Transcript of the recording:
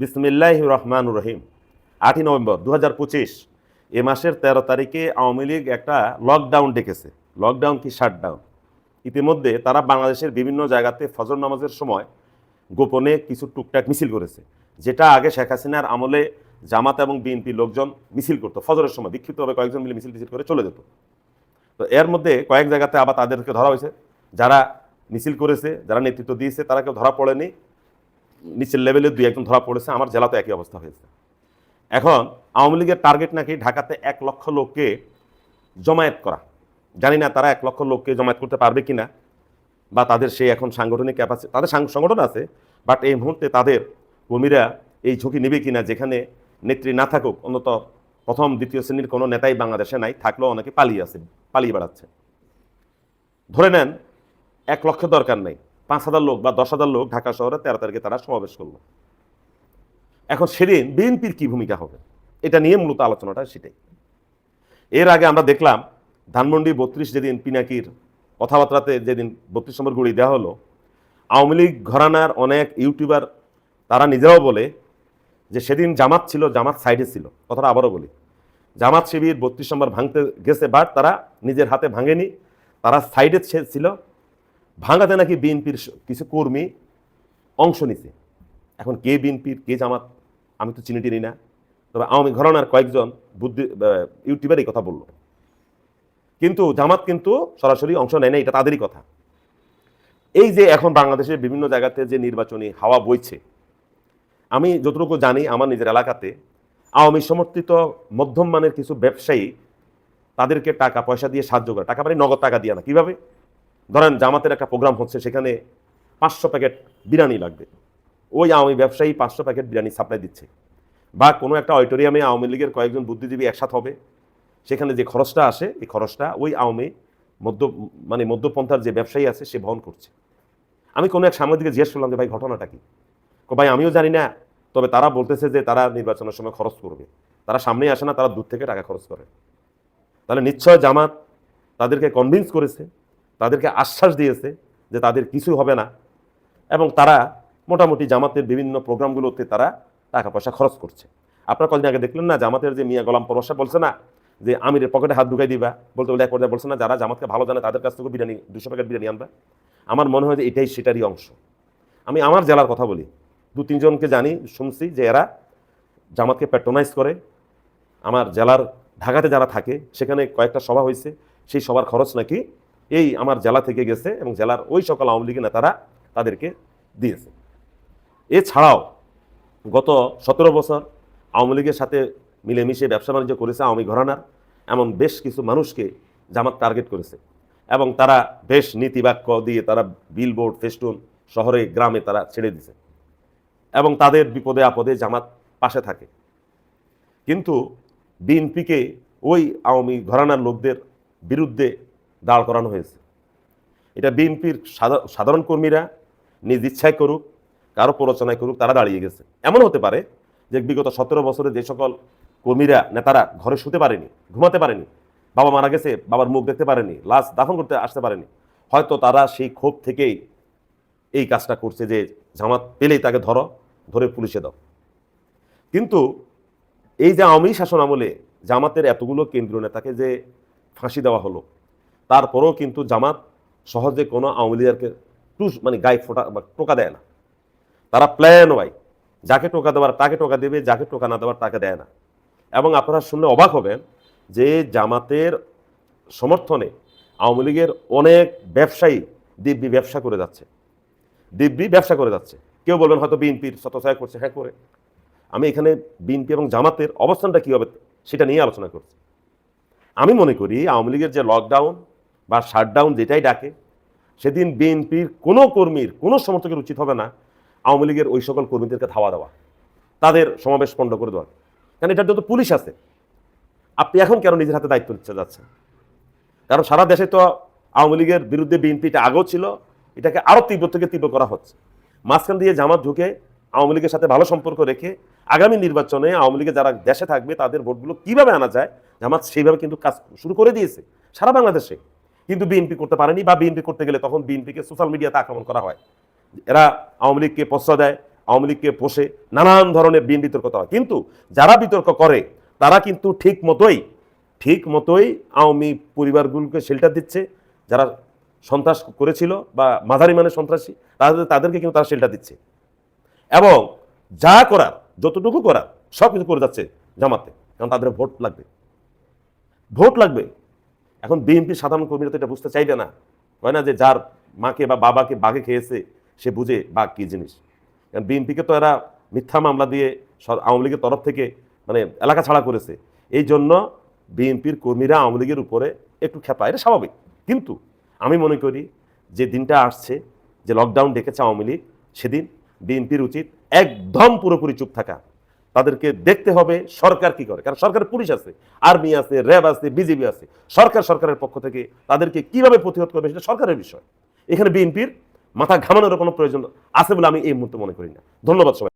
বিসমিল্লাহ রহমান রহিম। আটই নভেম্বর দু হাজার পঁচিশ, এ মাসের তেরো তারিখে আওয়ামী লীগ একটা লকডাউন ডেকেছে। লকডাউন কি শাটডাউন ইতিমধ্যে তারা বাংলাদেশের বিভিন্ন জায়গাতে ফজর নামাজের সময় গোপনে কিছু টুকটাক মিছিল করেছে, যেটা আগে শেখ হাসিনার আমলে জামাত এবং বিএনপি লোকজন মিছিল করতো, ফজরের সময়। বিক্ষিপ্তভাবে কয়েকজন মিলে মিছিল মিছিল করে চলে যেত। তো এর মধ্যে কয়েক জায়গাতে আবার তাদেরকে ধরা হয়েছে। যারা মিছিল করেছে, যারা নেতৃত্ব দিয়েছে, তারা কেউ ধরা পড়েনি। নিচের লেভেলে দুই একজন ধরা পড়েছে, আমার জেলাতে একই অবস্থা হয়েছে। এখন আওয়ামী লীগের টার্গেট নাকি ঢাকাতে এক লক্ষ লোককে জমায়েত করা। জানি না তারা এক লক্ষ লোককে জমায়েত করতে পারবে কিনা, বা তাদের সেই এখন সাংগঠনিক ক্যাপাসিটি তাদের সংগঠন আছে বাট এই মুহূর্তে তাদের কর্মীরা এই ঝুঁকি নেবে কিনা, যেখানে নেত্রী না থাকুক, অন্তত প্রথম, দ্বিতীয় শ্রেণির কোনো নেতাই বাংলাদেশে নাই, থাকলেও অনেকে পালিয়ে আছে, পালিয়ে বেড়াচ্ছে। ধরে নেন, এক লক্ষ দরকার নেই। পাঁচ হাজার লোক বা দশ হাজার লোক ঢাকা শহরে তেরো তারিখে তারা সমাবেশ করল। এখন সেদিন বিএনপির কি ভূমিকা হবে? এটা নিয়ে মূলত আলোচনাটা সেটাই। এর আগে আমরা দেখলাম ধানমন্ডি বত্রিশ যেদিন পিনাকির কথাবার্তাতে যেদিন বত্রিশ নম্বর গুড়ি দেওয়া হলো, আওয়ামী লীগ ঘরানার অনেক ইউটিউবার তারা নিজেরাও বলে যে সেদিন জামাত ছিল, জামাত সাইডে ছিল। কথাটা আবারও বলি, জামাত শিবির বত্রিশ নম্বর ভাঙতে গেছে, বাট তারা নিজের হাতে ভাঙেনি, তারা সাইডে ছিল। ভাঙাতে নাকি বিএনপির কিছু কর্মী অংশ নিছে। এখন কে বিএনপির, কে জামাত, আমি তো চিনি টিনি না। তবে আওয়ামী ঘরানার কয়েকজন বুদ্ধি ইউটিউবারই কথা বলল। কিন্তু জামাত কিন্তু সরাসরি অংশ নেয় না এটা তাদেরই কথা। এই যে এখন বাংলাদেশের বিভিন্ন জায়গাতে যে নির্বাচনী হাওয়া বইছে, আমি যতটুকু জানি আমার নিজের এলাকাতে, আওয়ামী সমর্থিত মধ্যম মানের কিছু ব্যবসায়ী তাদেরকে টাকা পয়সা দিয়ে সাহায্য করে। টাকা মানে নগদ টাকা দিয়ে না। কীভাবে? ধরেন জামাতের একটা প্রোগ্রাম হচ্ছে, সেখানে পাঁচশো প্যাকেট বিরিয়ানি লাগবে। ওই আওয়ামী ব্যবসায়ী পাঁচশো প্যাকেট বিরিয়ানি সাপ্লাই দিচ্ছে। বা কোনো একটা অডিটোরিয়ামে আওয়ামী লীগের কয়েকজন বুদ্ধিজীবী একসাথ হবে। সেখানে যে খরচটা আসে, এই খরচটা ওই আওয়ামী মধ্য মানে মধ্যপন্থার যে ব্যবসায়ী আছে, সে বহন করছে। আমি কোনো এক সাংবাদিকে জিজ্ঞেস করলাম যে, ভাই, ঘটনাটা কি? কো ভাই, আমিও জানি না। তবে তারা বলতেছে যে, তারা নির্বাচনের সময় খরচ করবে। তারা সামনে আসে না, তারা দূর থেকে টাকা খরচ করে। তাহলে নিশ্চয় জামাত তাদেরকে কনভিন্স করেছে তাদেরকে আশ্বাস দিয়েছে যে তাদের কিছু হবে না। এবং তারা মোটামুটি জামাতের বিভিন্ন প্রোগ্রামগুলোতে তারা টাকা পয়সা খরচ করছে। আপনারা কদিন আগে দেখলেন না, জামাতের যে মিয়া গোলাম পরশা বলছে না যে আমিরের পকেটে হাত ঢুকাই দিবা? বলতে বলে এক পর্যায়ে বলছে না, যারা জামাতকে ভালো জানে তাদের কাছ থেকে বিরিয়ানি, দুশো প্যাকেট বিরিয়ানি আনবা। আমার মনে হয় যে এটাই সেটারই অংশ। আমি আমার জেলার কথা বলি। দু তিনজনকে জানি, শুনছি যে এরা জামাতকে প্যাট্রোনাইজ করে। আমার জেলার ঢাকাতে যারা থাকে, সেখানে কয়েকটা সভা হয়েছে। সেই সবার খরচ নাকি এই আমার জেলা থেকে গেছে এবং জেলার ওই সকল আওয়ামী লীগের নেতারা তাদেরকে দিয়েছে। এছাড়াও গত সতেরো বছর আওয়ামী লীগের সাথে মিলেমিশে ব্যবসা বাণিজ্য করেছে আওয়ামী ঘরানার, এমন বেশ কিছু মানুষকে জামাত টার্গেট করেছে এবং তারা বেশ নীতিবাক্য দিয়ে তারা বিলবোর্ড ফেস্টুন শহরে, গ্রামে তারা ছেড়ে দিছে এবং তাদের বিপদে আপদে জামাত পাশে থাকে। কিন্তু বিএনপিকে ওই আওয়ামী ঘরানার লোকদের বিরুদ্ধে দাঁড় করানো হয়েছে। এটা বিএনপির সাধারণ কর্মীরা নিজ ইচ্ছায় করুক, কারও প্ররোচনায় করুক, তারা দাঁড়িয়ে গেছে। এমন হতে পারে যে বিগত সতেরো বছরে যে সকল কর্মীরা, নেতারা ঘরে শুতে পারেনি, ঘুমাতে পারেনি, বাবা মারা গেছে, বাবার মুখ দেখতে পারেনি, লাশ দাফন করতে আসতে পারেনি, হয়তো তারা সেই ক্ষোভ থেকেই এই কাজটা করছে যে জামাত পেলেই তাকে ধরো, ধরে পুলিশে দাও। কিন্তু এই যে আওয়ামী শাসন আমলে জামাতের এতগুলো কেন্দ্রীয় নেতাকে যে ফাঁসি দেওয়া হলো তারপরেও কিন্তু জামাত সহজে কোনো আওয়ামী টুস মানে গায়ে ফোটা বা টোকা দেয় না। তারা প্ল্যান ওয়াই যাকে টোকা দেওয়ার তাকে টোকা দেবে, যাকে টোকা না দেওয়ার তাকে দেয় না। এবং আপনারা শুনলে অবাক হবেন যে জামাতের সমর্থনে আওয়ামী লীগের অনেক ব্যবসায়ী দিব্যি ব্যবসা করে যাচ্ছে। দিব্যি ব্যবসা করে যাচ্ছে। কেউ বলবেন হয়তো বিএনপির শতসায় করছে হ্যাঁ করে। আমি এখানে বিএনপি এবং জামাতের অবস্থানটা কী হবে সেটা নিয়ে আলোচনা করছি। আমি মনে করি আওয়ামী লীগের যে লকডাউন বা শাটডাউন যেটাই ডাকে, সেদিন বিএনপির কোনো কর্মীর, কোনো সমর্থকের উচিত হবে না আওয়ামী লীগের ওই সকল কর্মীদেরকে ধাওয়া দেওয়া, তাদের সমাবেশ পণ্ড করে দেওয়া। কারণ এটার জন্য পুলিশ আছে, আপনি এখন কেন নিজের হাতে দায়িত্ব নিচ্ছে যাচ্ছেন? কারণ সারা দেশে তো আওয়ামী লীগের বিরুদ্ধে বিএনপিটা আগেও ছিল, এটাকে আরও তীব্র থেকে তীব্র করা হচ্ছে। মাঝখান দিয়ে জামাত ঢুকে আওয়ামী লীগের সাথে ভালো সম্পর্ক রেখে আগামী নির্বাচনে আওয়ামী লীগের যারা দেশে থাকবে, তাদের ভোটগুলো কীভাবে আনা যায়, জামাত সেইভাবে কিন্তু কাজ শুরু করে দিয়েছে, সারা বাংলাদেশে। কিন্তু বিএনপি করতে পারেনি বা বিএনপি করতে গেলে তখন বিএনপিকে সোশ্যাল মিডিয়াতে আক্রমণ করা হয়। এরা আওয়ামী লীগকে প্রশ্রয় দেয়, আওয়ামী লীগকে পোষে, নানান ধরনের বিন বিতর্কতা হয়। কিন্তু যারা বিতর্ক করে, তারা কিন্তু ঠিক মতোই ঠিক মতোই আওয়ামী পরিবারগুলোকে শেল্টার দিচ্ছে। যারা সন্ত্রাস করেছিল বা মাঝারি মানের সন্ত্রাসী, তাদের তাদেরকে কিন্তু তারা শেল্টার দিচ্ছে। এবং যা করার, যতটুকু করার, সব কিছু করে যাচ্ছে জামাতে। কারণ তাদের ভোট লাগবে। ভোট লাগবে। এখন বিএনপির সাধারণ কর্মীরা তো এটা বুঝতে চাইবে না। হয় না যে যার মাকে বা বাবাকে বাঘে খেয়েছে, সে বুঝে বাঘ কী জিনিস। কারণ বিএনপিকে তো এরা মিথ্যা মামলা দিয়ে আওয়ামী লীগের তরফ থেকে মানে এলাকা ছাড়া করেছে। এই জন্য বিএনপির কর্মীরা আওয়ামী লীগের উপরে একটু খেপা এটা স্বাভাবিক। কিন্তু আমি মনে করি যে দিনটা আসছে, যে লকডাউন ডেকেছে আওয়ামী লীগ, সেদিন বিএনপির উচিত একদম পুরোপুরি চুপ থাকা। তাদেরকে দেখতে হবে সরকার কি করে। কারণ সরকার পুলিশ আছে, আর্মি আছে, র্যাব আছে বিজেপি আছে। সরকার সরকারের পক্ষ থেকে তাদেরকে কীভাবে প্রতিহত করবে সেটা সরকারের বিষয়। এখানে বিএনপির মাথা ঘামানোর কোনো প্রয়োজন আছে বলে আমি এই মুহূর্তে মনে করি না। ধন্যবাদ সবাই